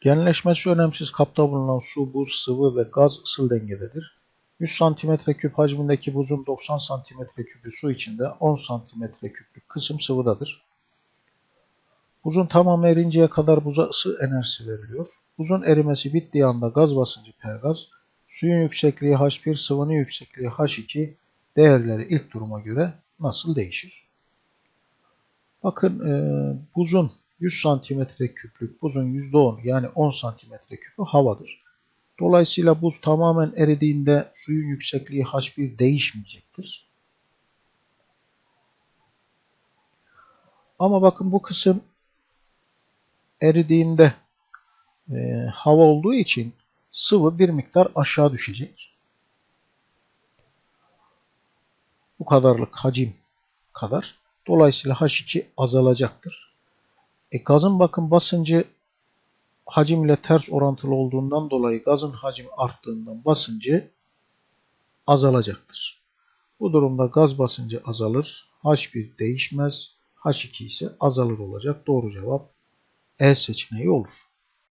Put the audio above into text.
Genleşmesi önemsiz kapta bulunan su, buz, sıvı ve gaz ısıl dengededir. 100 cm küp hacmindeki buzun 90 cm küpü su içinde 10 cm küplük kısım sıvıdadır. Buzun tamamı erinceye kadar buza ısı enerjisi veriliyor. Buzun erimesi bittiği anda gaz basıncı P gaz, suyun yüksekliği H1, sıvının yüksekliği H2 değerleri ilk duruma göre nasıl değişir? Bakın e, buzun 100 santimetre küplük buzun %10 yani 10 santimetre küpü havadır. Dolayısıyla buz tamamen eridiğinde suyun yüksekliği H1 değişmeyecektir. Ama bakın bu kısım eridiğinde e, hava olduğu için sıvı bir miktar aşağı düşecek. Bu kadarlık hacim kadar. Dolayısıyla H2 azalacaktır. E, gazın bakın basıncı hacimle ters orantılı olduğundan dolayı gazın hacmi arttığından basıncı azalacaktır. Bu durumda gaz basıncı azalır. H1 değişmez. H2 ise azalır olacak. Doğru cevap E seçeneği olur.